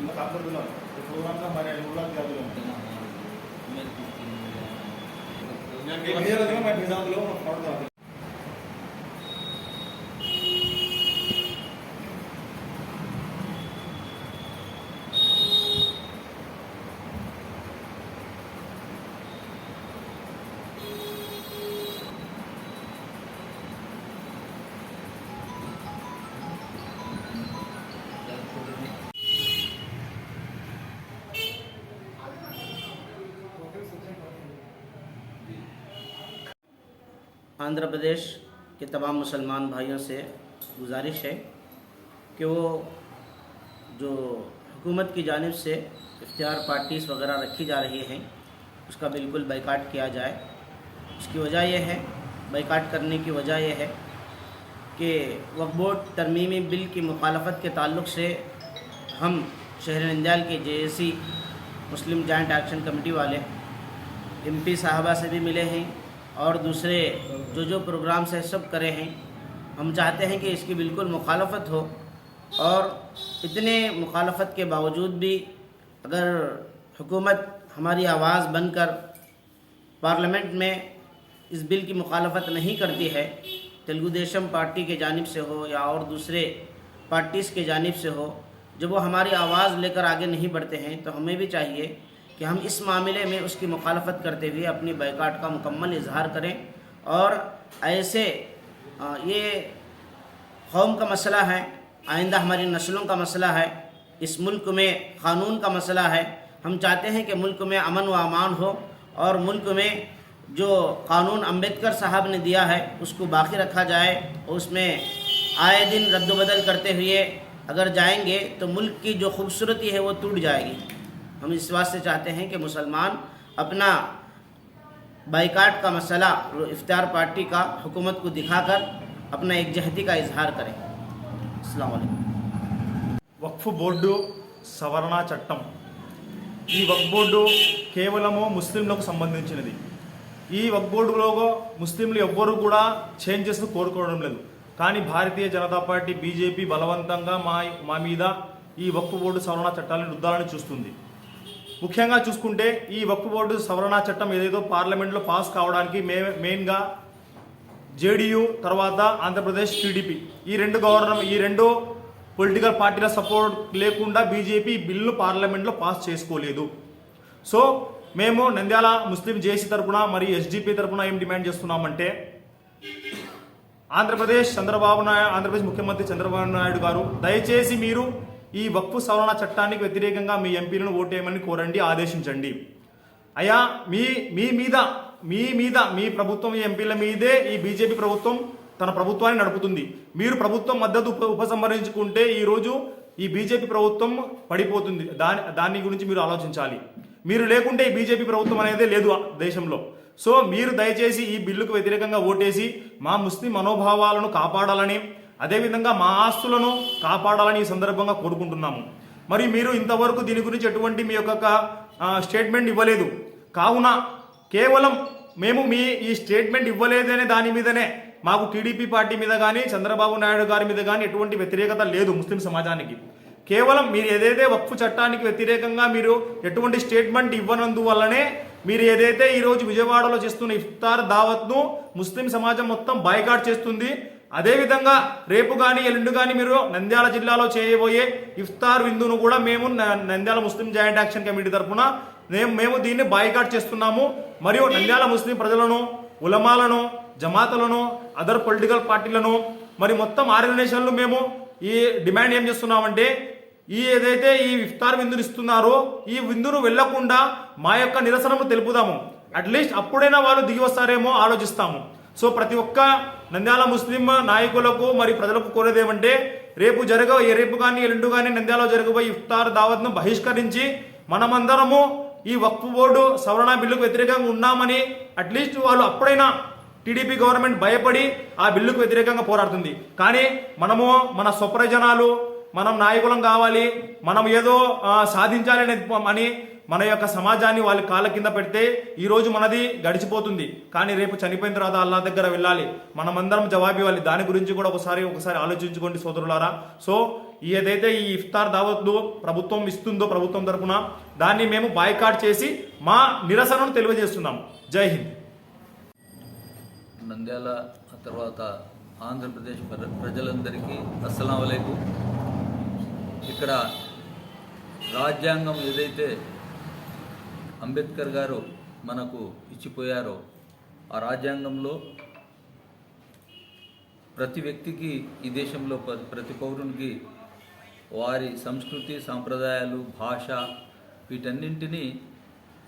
ఇంకా అబ్దుల్లా ప్రోగ్రామ్గా మరి ఐదు కూడా జాబులు ఉంటాయి నిజాంలో పడతాను آندھرا پردیش کے تمام مسلمان بھائیوں سے گزارش ہے کہ وہ جو حکومت کی جانب سے اختیار پارٹیز وغیرہ رکھی جا رہی ہیں، اس کا بالکل بائیکاٹ کیا جائے۔ اس کی وجہ یہ ہے، بائیکاٹ کرنے کی وجہ یہ ہے کہ وقف بورڈ ترمیمی بل کی مخالفت کے تعلق سے ہم شہر ننجال کے جے اے سی مسلم جوائنٹ ایکشن کمیٹی والے ایم پی صاحبہ سے بھی ملے ہیں۔ اور دوسرے جو جو پروگرامس ہیں سب کرے ہیں۔ ہم چاہتے ہیں کہ اس کی بالکل مخالفت ہو اور اتنے مخالفت کے باوجود بھی اگر حکومت ہماری آواز بن کر پارلیمنٹ میں اس بل کی مخالفت نہیں کرتی ہے، تلگو دیشم پارٹی کے جانب سے ہو یا اور دوسرے پارٹیز کے جانب سے ہو، جب وہ ہماری آواز لے کر آگے نہیں بڑھتے ہیں تو ہمیں بھی چاہیے کہ ہم اس معاملے میں اس کی مخالفت کرتے ہوئے اپنی بائیکاٹ کا مکمل اظہار کریں اور ایسے یہ قوم کا مسئلہ ہے، آئندہ ہماری نسلوں کا مسئلہ ہے، اس ملک میں قانون کا مسئلہ ہے۔ ہم چاہتے ہیں کہ ملک میں امن و امان ہو اور ملک میں جو قانون امبیدکر صاحب نے دیا ہے، اس کو باقی رکھا جائے اس میں آئے دن رد و بدل کرتے ہوئے اگر جائیں گے تو ملک کی جو خوبصورتی ہے وہ ٹوٹ جائے گی۔ हम इस बात से चाहते हैं कि मुसलमान अपना बाइकाट का मसला इफ्तार पार्टी का हुकूमत को दिखाकर अपना एकजहती का इजहार करें अस्सलाम वालेकुम వక్ఫ్ బోర్డు సవరణ చట్టం ఈ వక్ఫ్ బోర్డు కేవలము ముస్లింలకు సంబంధించినది ఈ వక్ఫ్ బోర్డులో ముస్లింలు ఎవ్వరూ కూడా చేంజెస్ కోరుకోవడం లేదు కానీ భారతీయ జనతా పార్టీ బీజేపీ బలవంతంగా మా మా మీద ఈ వక్ఫ్ బోర్డు సవరణ చట్టాలను రుద్దాలని చూస్తుంది ముఖ్యంగా చూసుకుంటే ఈ వక్ఫ్ బోర్డు సవరణ చట్టం ఏదైతే పార్లమెంట్లో పాస్ కావడానికి మే మెయిన్గా జేడీయూ తర్వాత ఆంధ్రప్రదేశ్ టీడీపీ. ఈ రెండు గవర్నమెంట్ ఈ రెండు పొలిటికల్ పార్టీల సపోర్ట్ లేకుండా బీజేపీ బిల్లు పార్లమెంట్లో పాస్ చేసుకోలేదు. సో మేము నంద్యాల ముస్లిం జేసీ తరపున మరియు ఎస్డిపి తరపున ఏం డిమాండ్ చేస్తున్నామంటే ఆంధ్రప్రదేశ్ చంద్రబాబు నాయుడు ఆంధ్రప్రదేశ్ ముఖ్యమంత్రి చంద్రబాబు నాయుడు గారు దయచేసి మీరు ఈ వక్ఫ్ సవరణ చట్టానికి వ్యతిరేకంగా మీ ఎంపీలను ఓటేయమని కోరండి ఆదేశించండి. అయ్యా మీ మీ మీద మీ మీద మీ ప్రభుత్వం ఈ ఎంపీల మీదే ఈ బీజేపీ ప్రభుత్వం తన ప్రభుత్వాన్ని నడుపుతుంది. మీరు ప్రభుత్వం మద్దతు ఉప ఉపసంహరించుకుంటే ఈరోజు ఈ బీజేపీ ప్రభుత్వం పడిపోతుంది. దాని దాని గురించి మీరు ఆలోచించాలి. మీరు లేకుంటే ఈ బీజేపీ ప్రభుత్వం అనేది లేదు దేశంలో. సో మీరు దయచేసి ఈ బిల్లుకు వ్యతిరేకంగా ఓటేసి మా ముస్లిం మనోభావాలను కాపాడాలని అదేవిధంగా మా ఆస్తులను కాపాడాలని ఈ సందర్భంగా కోరుకుంటున్నాము. మరి మీరు ఇంతవరకు దీని గురించి ఎటువంటి మీ యొక్క స్టేట్మెంట్ ఇవ్వలేదు. కావున కేవలం మేము మీ ఈ స్టేట్మెంట్ ఇవ్వలేదనే దాని మీదనే మాకు టీడీపీ పార్టీ మీద కానీ చంద్రబాబు నాయుడు గారి మీద కానీ ఎటువంటి వ్యతిరేకత లేదు ముస్లిం సమాజానికి. కేవలం మీరు ఏదైతే వక్ఫ్ చట్టానికి వ్యతిరేకంగా మీరు ఎటువంటి స్టేట్మెంట్ ఇవ్వనందువల్లనే మీరు ఏదైతే ఈరోజు విజయవాడలో చేస్తున్న ఇఫ్తార్ దావత్ను ముస్లిం సమాజం మొత్తం బాయ్కాట్ చేస్తుంది అదేవిధంగా రేపు కానీ ఎల్లుండి కానీ మీరు నంద్యాల జిల్లాలో చేయబోయే ఇఫ్తార్ విందును కూడా మేము Nandyal Muslim joint action committee తరఫున మేము మేము దీన్ని బాయ్కాట్ చేస్తున్నాము. మరియు నంద్యాల ముస్లిం ప్రజలను ఉలమాలను జమాతలను అదర్ పొలిటికల్ పార్టీలను మరి మొత్తం ఆర్గనైజేషన్లు మేము ఈ డిమాండ్ ఏం చేస్తున్నామంటే ఈ ఏదైతే ఈ ఇఫ్తార్ విందును ఇస్తున్నారో ఈ విందును వెళ్ళకుండా మా యొక్క నిరసనము తెలుపుదాము. అట్లీస్ట్ అప్పుడైనా వాళ్ళు దిగి వస్తారేమో ఆలోచిస్తాము. సో ప్రతి ఒక్క నంద్యాల ముస్లిం నాయకులకు మరి ప్రజలకు కోరేది ఏమంటే రేపు జరగ రేపు కానీ ఎల్లుండు కానీ నంద్యాలలో జరగబోయే ఇఫ్తార్ దావత్ను బహిష్కరించి మనమందరము ఈ వక్ఫ్ బోర్డు సవరణ బిల్లుకు వ్యతిరేకంగా ఉన్నామని అట్లీస్ట్ వాళ్ళు అప్పుడైనా టీడీపీ గవర్నమెంట్ భయపడి ఆ బిల్లుకు వ్యతిరేకంగా పోరాడుతుంది. కానీ మనము మన స్వప్రజనాలు మనం నాయకులం కావాలి మనం ఏదో సాధించాలి అని మన యొక్క సమాజాన్ని వాళ్ళ కాళ్ళ కింద పెడితే ఈరోజు మనది గడిచిపోతుంది. కానీ రేపు చనిపోయిన తర్వాత అల్లా దగ్గర వెళ్ళాలి. మనమందరం జవాబు ఇవ్వాలి. దాని గురించి కూడా ఒకసారి ఒకసారి ఆలోచించుకోండి సోదరులారా. సో ఏదైతే ఈ ఇఫ్తార్ దావత్ను ప్రభుత్వం ఇస్తుందో ప్రభుత్వం తరపున దాన్ని మేము బాయ్కాట్ చేసి మా నిరసనను తెలియజేస్తున్నాం. జై హింద్. నంద్యాల తర్వాత ఆంధ్రప్రదేశ్ ప్ర- ప్రజలందరికీ అస్సలం వలైకుం ఇక్కడ రాజ్యాంగం ఏదైతే అంబేద్కర్ గారు మనకు ఇచ్చిపోయారో ఆ రాజ్యాంగంలో ప్రతి వ్యక్తికి ఈ దేశంలో ప్రతి పౌరునికి వారి సంస్కృతి సాంప్రదాయాలు భాష వీటన్నింటినీ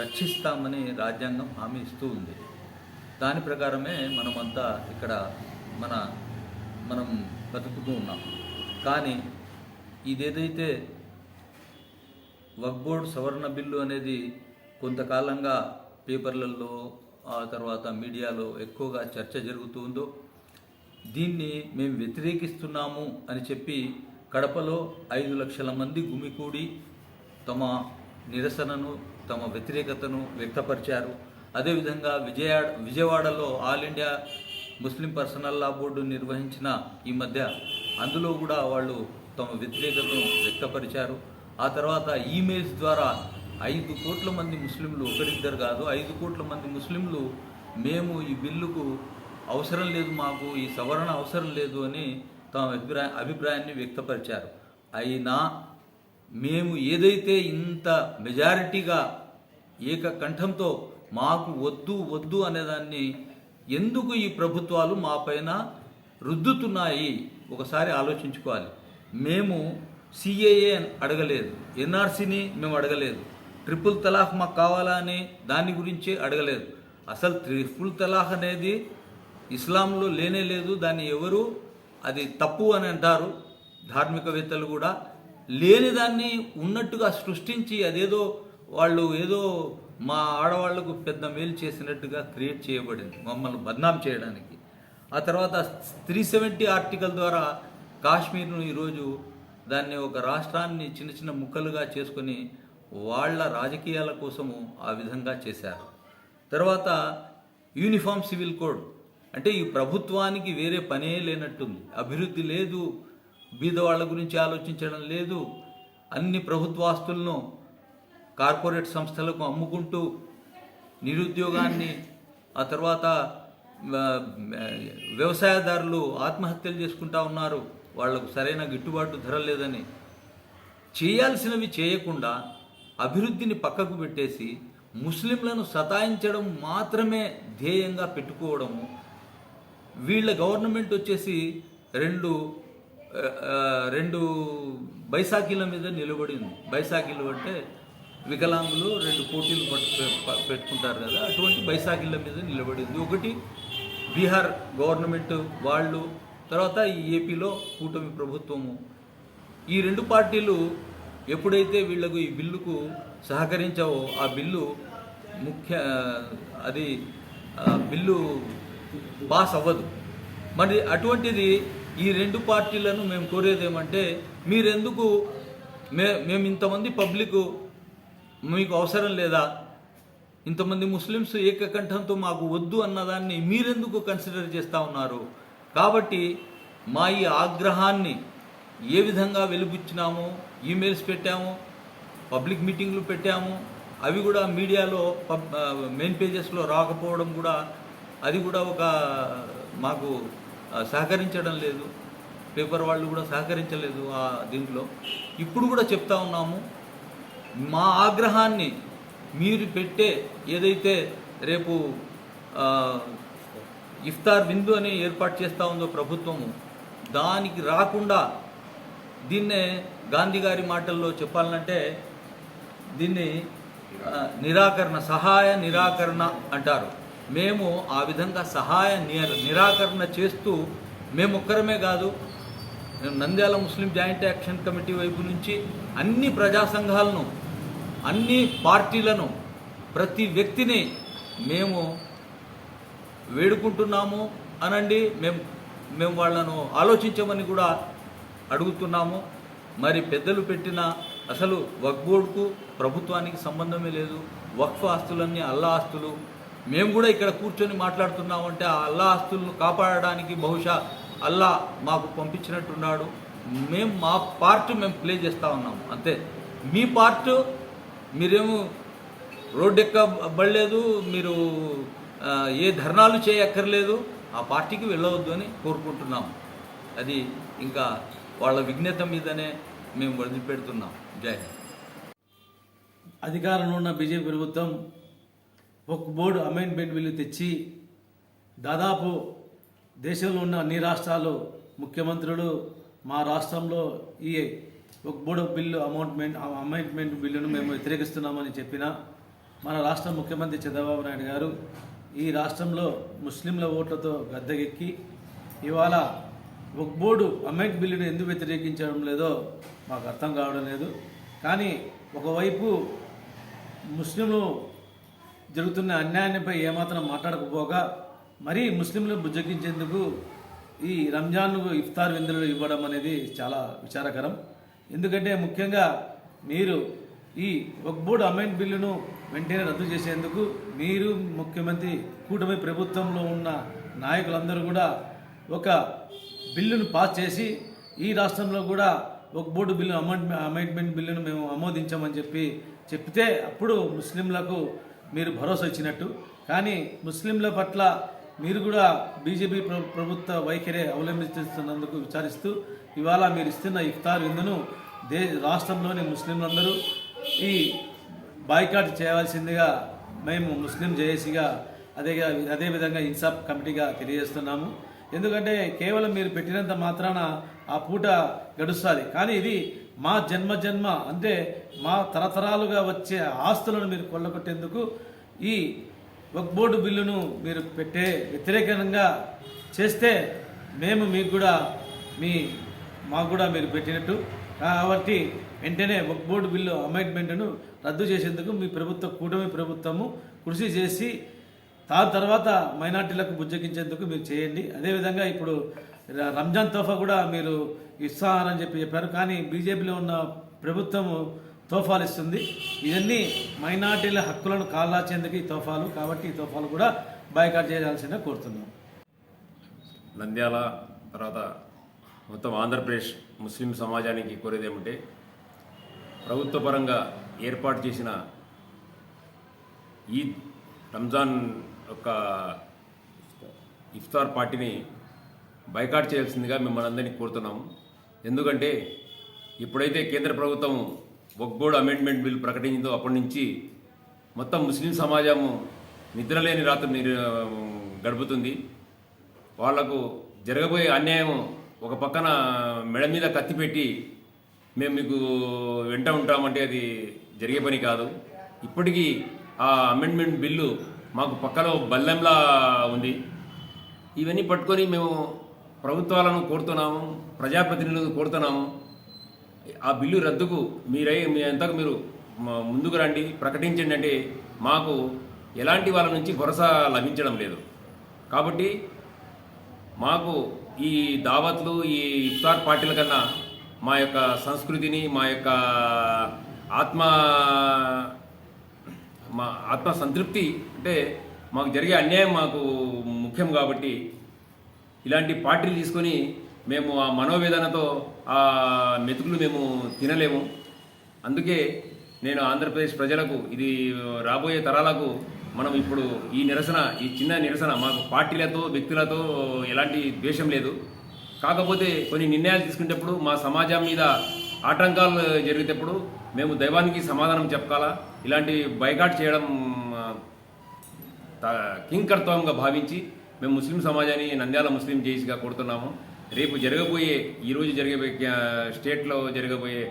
రక్షిస్తామని రాజ్యాంగం హామీ ఇస్తూ ఉంది. దాని ప్రకారమే మనమంతా ఇక్కడ మన మనం బతుకుతూ ఉన్నాం. కానీ ఇదేదైతే వక్ బోర్డ్ సవరణ బిల్లు అనేది కొంతకాలంగా పేపర్లలో ఆ తర్వాత మీడియాలో ఎక్కువగా చర్చ జరుగుతుందో దీన్ని మేము వ్యతిరేకిస్తున్నాము అని చెప్పి కడపలో ఐదు లక్షల మంది గుమికూడి తమ నిరసనను తమ వ్యతిరేకతను వ్యక్తపరిచారు. అదేవిధంగా విజయ విజయవాడలో all India Muslim personal law board నిర్వహించిన ఈ మధ్య అందులో కూడా వాళ్ళు తమ వ్యతిరేకతను వ్యక్తపరిచారు. ఆ తర్వాత ఈమెయిల్స్ ద్వారా ఐదు కోట్ల మంది ముస్లింలు ఒకరిద్దరు కాదు ఐదు కోట్ల మంది ముస్లింలు మేము ఈ బిల్లుకు అవసరం లేదు మాకు ఈ సవరణ అవసరం లేదు అని తమ అభిప్రాయ అభిప్రాయాన్ని వ్యక్తపరిచారు. అయినా మేము ఏదైతే ఇంత మెజారిటీగా ఏకకంఠంతో మాకు వద్దు వద్దు అనేదాన్ని ఎందుకు ఈ ప్రభుత్వాలు మా పైన రుద్దుతున్నాయి? ఒకసారి ఆలోచించుకోవాలి. మేము సిఏఏ అడగలేదు ఎన్ఆర్సీని మేము అడగలేదు. ట్రిపుల్ తలాఖ్ మాకు కావాలా అని దాని గురించి అడగలేదు. అసలు ట్రిపుల్ తలాఖ్ అనేది ఇస్లాంలో లేనే లేదు దాన్ని ఎవరు అది తప్పు అని అంటారు. ధార్మికవేత్తలు కూడా లేని దాన్ని ఉన్నట్టుగా సృష్టించి అదేదో వాళ్ళు ఏదో మా ఆడవాళ్ళకు పెద్ద మేలు చేసినట్టుగా క్రియేట్ చేయబడింది మమ్మల్ని బద్నాం చేయడానికి. ఆ తర్వాత త్రీ సెవెంటీ ఆర్టికల్ ద్వారా కాశ్మీర్ను ఈరోజు దాన్ని ఒక రాష్ట్రాన్ని చిన్న చిన్న ముక్కలుగా చేసుకొని వాళ్ళ రాజకీయాల కోసము ఆ విధంగా చేశారు. తర్వాత యూనిఫామ్ సివిల్ కోడ్ అంటే ఈ ప్రభుత్వానికి వేరే పనే లేనట్టుంది. అభివృద్ధి లేదు బీదవాళ్ళ గురించి ఆలోచించడం లేదు. అన్ని ప్రభుత్వాస్తులను కార్పొరేట్ సంస్థలకు అమ్ముకుంటూ నిరుద్యోగాన్ని ఆ తర్వాత వ్యవసాయదారులు ఆత్మహత్యలు చేసుకుంటా ఉన్నారు. వాళ్ళకు సరైన గిట్టుబాటు ధర లేదని. చేయాల్సినవి చేయకుండా అభివృద్ధిని పక్కకు పెట్టేసి ముస్లింలను సతాయించడం మాత్రమే ధ్యేయంగా పెట్టుకోవడము వీళ్ళ గవర్నమెంట్ వచ్చేసి రెండు రెండు బైసాఖీల మీద నిలబడి ఉంది బైసాఖీలు అంటే వికలాంగులు రెండు పోటీలు పెట్టుకుంటారు కదా అటువంటి బైసాఖీల మీద నిలబడింది. ఒకటి బీహార్ గవర్నమెంట్ వాళ్ళు తర్వాత ఈ ఏపీలో కూటమి ప్రభుత్వము. ఈ రెండు పార్టీలు ఎప్పుడైతే వీళ్ళకు ఈ బిల్లుకు సహకరించావో ఆ బిల్లు ముఖ్య అది బిల్లు పాస్ అవ్వదు. మరి అటువంటిది ఈ రెండు పార్టీలను మేము కోరేది ఏమంటే మీరెందుకు మే మేము ఇంతమంది పబ్లిక్ మీకు అవసరం లేదా? ఇంతమంది ముస్లిమ్స్ ఏకకంఠంతో మాకు వద్దు అన్నదాన్ని మీరెందుకు కన్సిడర్ చేస్తూ ఉన్నారు? కాబట్టి మా ఈ ఆగ్రహాన్ని ఏ విధంగా వెలుబుచ్చినామో ఈమెయిల్స్ పెట్టాము పబ్లిక్ మీటింగ్లు పెట్టాము అవి కూడా మీడియాలో పబ్ మెయిన్ పేజెస్లో రాకపోవడం కూడా అది కూడా ఒక మాకు సహకరించడం లేదు. పేపర్ వాళ్ళు కూడా సహకరించలేదు ఆ దీంట్లో. ఇప్పుడు కూడా చెప్తా ఉన్నాము మా ఆగ్రహాన్ని మీరు పెట్టే ఏదైతే రేపు ఇఫ్తార్ విందు అని ఏర్పాటు చేస్తూ ఉందో ప్రభుత్వము దానికి రాకుండా దీన్నే గాంధీ గారి మాటల్లో చెప్పాలంటే దీన్ని నిరాకరణ సహాయ నిరాకరణ అంటారు. మేము ఆ విధంగా సహాయ నిరాకరణ చేస్తూ మేము ఒక్కరమే కాదు మేము Nandyal Muslim joint action committee వైపు నుంచి అన్ని ప్రజా సంఘాలను అన్ని పార్టీలను ప్రతి వ్యక్తిని మేము వేడుకుంటున్నాము అనండి. మేము మేము వాళ్ళను ఆలోచించమని కూడా అడుగుతున్నాము మరి పెద్దలు పెట్టిన అసలు వక్ఫ్ బోర్డుకు ప్రభుత్వానికి సంబంధమే లేదు. వక్ఫ్ ఆస్తులన్నీ అల్లా ఆస్తులు. మేము కూడా ఇక్కడ కూర్చొని మాట్లాడుతున్నామంటే ఆ అల్లా ఆస్తులను కాపాడడానికి బహుశా అల్లా మాకు పంపించినట్టున్నాడు. మేము మా పార్ట్ మేము ప్లే చేస్తూ ఉన్నాం అంతే. మీ పార్ట్ మీరేమో రోడ్డు ఎక్కబడలేదు మీరు ఏ ధర్నాలు చేయక్కర్లేదు ఆ పార్టీకి వెళ్ళవద్దు అని కోరుకుంటున్నాము అది ఇంకా వాళ్ళ విఘ్నత మీదనే మేము వదిలిపెడుతున్నాం జై అధికారంలో ఉన్న బీజేపీ ప్రభుత్వం ఒక బోర్డు అమెండ్మెంట్ బిల్లు తెచ్చి దాదాపు దేశంలో ఉన్న అన్ని రాష్ట్రాలు ముఖ్యమంత్రులు మా రాష్ట్రంలో ఈ ఒక బోర్డు బిల్లు అమౌంట్మెంట్ అమెండ్మెంట్ బిల్లును మేము వ్యతిరేకిస్తున్నామని చెప్పిన మన రాష్ట్ర ముఖ్యమంత్రి చంద్రబాబు నాయుడు గారు ఈ రాష్ట్రంలో ముస్లింల ఓట్లతో గద్దెకెక్కి ఇవాళ ఒక బోర్డు అమెంట్ బిల్లును ఎందుకు వ్యతిరేకించడం లేదో మాకు అర్థం కావడం లేదు. కానీ ఒకవైపు ముస్లింలు జరుగుతున్న అన్యాయాన్నిపై ఏమాత్రం మాట్లాడకపోగా మరీ ముస్లింలు బుజ్జగించేందుకు ఈ రంజాన్కు ఇఫ్తార్ విందులు ఇవ్వడం అనేది చాలా విచారకరం. ఎందుకంటే ముఖ్యంగా మీరు ఈ వక్బోర్డు అమెంట్ బిల్లును వెంటనే రద్దు చేసేందుకు మీరు ముఖ్యమంత్రి కూటమి ప్రభుత్వంలో ఉన్న నాయకులందరూ కూడా ఒక బిల్లును పాస్ చేసి ఈ రాష్ట్రంలో కూడా ఒక బోర్డు బిల్లు అమెంట్ అమెండ్మెంట్ బిల్లును మేము ఆమోదించామని చెప్పి చెప్తే అప్పుడు ముస్లింలకు మీరు భరోసా ఇచ్చినట్టు. కానీ ముస్లింల పట్ల మీరు కూడా బీజేపీ ప్రభుత్వ వైఖరి అవలంబిస్తున్నందుకు విచారిస్తూ ఇవాళ మీరు ఇస్తున్న ఇఫ్తార్ విందును దే రాష్ట్రంలోని ముస్లింలందరూ ఈ బాయ్కాట్ చేయవలసిందిగా మేము ముస్లిం జేఏసీగా అదే అదేవిధంగా ఇన్సాఫ్ కమిటీగా తెలియజేస్తున్నాము. ఎందుకంటే కేవలం మీరు పెట్టినంత మాత్రాన ఆ పూట గడుస్తుంది. కానీ ఇది మా జన్మ జన్మ అంటే మా తరతరాలుగా వచ్చే ఆస్తులను మీరు కొల్లగొట్టేందుకు ఈ వక్ బోర్డు బిల్లును మీరు పెట్టే వ్యతిరేకంగా చేస్తే మేము మీకు కూడా మీ మాకు కూడా మీరు పెట్టినట్టు. కాబట్టి వెంటనే వక్ బోర్డు బిల్లు అమెండ్మెంట్ను రద్దు చేసేందుకు మీ ప్రభుత్వ కూటమి ప్రభుత్వము కృషి చేసి తా తర్వాత మైనార్టీలకు బుజ్జగించేందుకు మీరు చేయండి. అదేవిధంగా ఇప్పుడు రంజాన్ తోఫా కూడా మీరు ఇస్తానని చెప్పి చెప్పారు. కానీ బీజేపీలో ఉన్న ప్రభుత్వము తోఫాలు ఇస్తుంది. ఇవన్నీ మైనార్టీల హక్కులను కాల్లాచేందుకు ఈ తోఫాలు. కాబట్టి ఈ తోఫాలు కూడా బైకాట్ చేయాల్సిందే కోరుతున్నాం. నంద్యాల తర్వాత మొత్తం ఆంధ్రప్రదేశ్ ముస్లిం సమాజానికి కోరేది ఏమంటే ప్రభుత్వ పరంగా ఏర్పాటు చేసిన ఈద్ రంజాన్ యొక్క ఇఫ్తార్ పార్టీని బైకాట్ చేయాల్సిందిగా మిమ్మల్ని అందరినీ కోరుతున్నాము ఎందుకంటే ఇప్పుడైతే కేంద్ర ప్రభుత్వం బోర్డు అమెండ్మెంట్ బిల్ ప్రకటించిందో అప్పటి నుంచి మొత్తం ముస్లిం సమాజము నిద్రలేని రాత్రి గడుపుతుంది. వాళ్ళకు జరగబోయే అన్యాయం ఒక పక్కన మెడ మీద కత్తి పెట్టి మేము మీకు వెంట ఉంటామంటే అది జరిగే పని కాదు. ఇప్పటికీ ఆ అమెండ్మెంట్ బిల్లు మాకు పక్కలో బల్లెంలా ఉంది. ఇవన్నీ పట్టుకొని మేము ప్రభుత్వాలను కోరుతున్నాము ప్రజాప్రతినిధులను కోరుతున్నాము. ఆ బిల్లు రద్దుకు మీరై మీ అంతకు మీరు ముందుకు రండి ప్రకటించండి అంటే మాకు ఎలాంటి వాళ్ళ నుంచి భరోసా లభించడం లేదు. కాబట్టి మాకు ఈ దావత్లు ఈ ఇఫ్తార్ పార్టీల కన్నా మా యొక్క సంస్కృతిని మా యొక్క ఆత్మ మా ఆత్మ సంతృప్తి అంటే మాకు జరిగే అన్యాయం మాకు ముఖ్యం కాబట్టి ఇలాంటి పార్టీలు తీసుకొని మేము ఆ మనోవేదనతో ఆ మెతుకులు మేము తినలేము. అందుకే నేను ఆంధ్రప్రదేశ్ ప్రజలకు ఇది రాబోయే తరాలకు మనం ఇప్పుడు ఈ నిరసన ఈ చిన్న నిరసన మాకు పార్టీలతో వ్యక్తులతో ఎలాంటి ద్వేషం లేదు. కాకపోతే కొన్ని నిర్ణయాలు తీసుకునేటప్పుడు మా సమాజం మీద ఆటంకాలు జరిగేటప్పుడు మేము దైవానికి సమాధానం చెప్పాలా? ఇలాంటి బైకాట్ చేయడం ఆ, కింకర్తవంగా భావించి మేము ముస్లిం సమాజాన్ని నంద్యాల ముస్లిం జేసీగా కోరుతున్నాము రేపు జరగబోయే ఈరోజు జరగబోయే స్టేట్లో జరగబోయే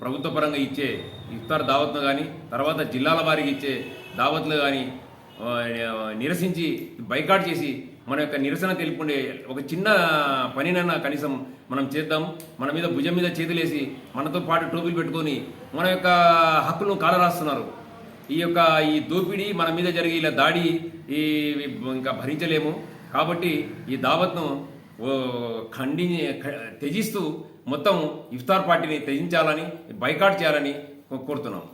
ప్రభుత్వ పరంగా ఇచ్చే ఇఫ్తార్ దావత్ను కానీ తర్వాత జిల్లాల వారికి ఇచ్చే దావత్లు కానీ నిరసించి బైకాట్ చేసి మన యొక్క నిరసన తెలుపుకునే ఒక చిన్న పనినన్నా కనీసం మనం చేద్దాం మన మీద భుజం మీద చేతులేసి మనతో పాటు టోపీలు పెట్టుకొని మన యొక్క హక్కులను కాలరాస్తున్నారు. ఈ యొక్క ఈ దోపిడీ మన మీద జరిగే ఇలా దాడి ఈ ఇంకా భరించలేము. కాబట్టి ఈ దావత్ను ఓ ఖండి త్యజిస్తూ మొత్తం ఇఫ్తార్ పార్టీని త్యజించాలని బైకాట్ చేయాలని కోరుతున్నాం